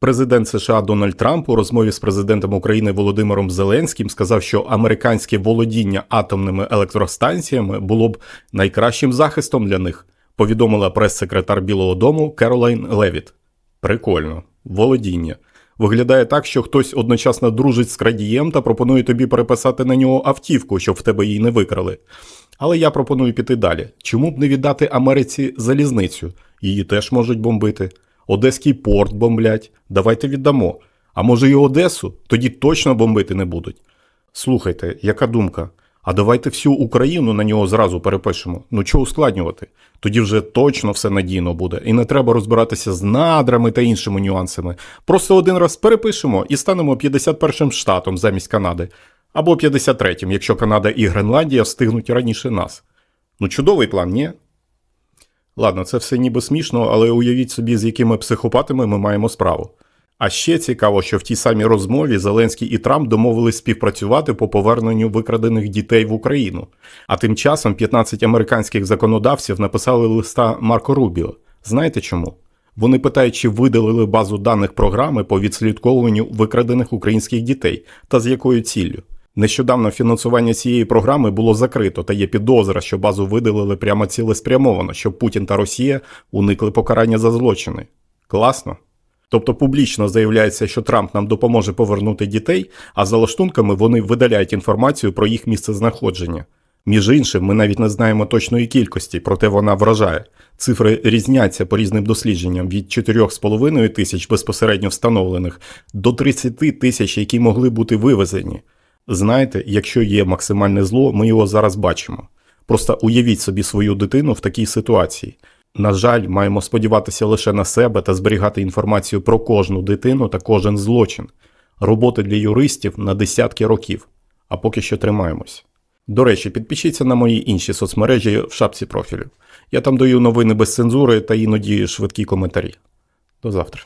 Президент США Дональд Трамп у розмові з президентом України Володимиром Зеленським сказав, що американське володіння атомними електростанціями було б найкращим захистом для них, повідомила прес-секретар Білого Дому Керолайн Левіт. Прикольно, володіння. Виглядає так, що хтось одночасно дружить з крадієм та пропонує тобі переписати на нього автівку, щоб в тебе її не викрали. Але я пропоную піти далі. Чому б не віддати Америці залізницю? Її теж можуть бомбити. Одеський порт бомблять. Давайте віддамо. А може і Одесу? Тоді точно бомбити не будуть. Слухайте, яка думка? А давайте всю Україну на нього зразу перепишемо. Ну чого ускладнювати? Тоді вже точно все надійно буде, і не треба розбиратися з надрами та іншими нюансами. Просто один раз перепишемо і станемо 51-м штатом замість Канади. Або 53-м, якщо Канада і Гренландія встигнуть раніше нас. Ну, чудовий план, ні? Ладно, це все ніби смішно, але уявіть собі, з якими психопатами ми маємо справу. А ще цікаво, що в тій самій розмові Зеленський і Трамп домовились співпрацювати по поверненню викрадених дітей в Україну. А тим часом 15 американських законодавців написали листа Марко Рубіо. Знаєте чому? Вони питають, чи видалили базу даних програми по відслідковуванню викрадених українських дітей та з якою ціллю. Нещодавно фінансування цієї програми було закрито, та є підозра, що базу видалили прямо цілеспрямовано, щоб Путін та Росія уникли покарання за злочини. Класно. Тобто публічно заявляється, що Трамп нам допоможе повернути дітей, а за лаштунками вони видаляють інформацію про їх місцезнаходження. Між іншим, ми навіть не знаємо точної кількості, проте вона вражає. Цифри різняться по різним дослідженням від 4,5 тисяч безпосередньо встановлених до 30 тисяч, які могли бути вивезені. Знаєте, якщо є максимальне зло, ми його зараз бачимо. Просто уявіть собі свою дитину в такій ситуації. На жаль, маємо сподіватися лише на себе та зберігати інформацію про кожну дитину та кожен злочин. Роботи для юристів на десятки років. А поки що тримаємось. До речі, підпишіться на мої інші соцмережі в шапці профілю. Я там даю новини без цензури та іноді швидкі коментарі. До завтра.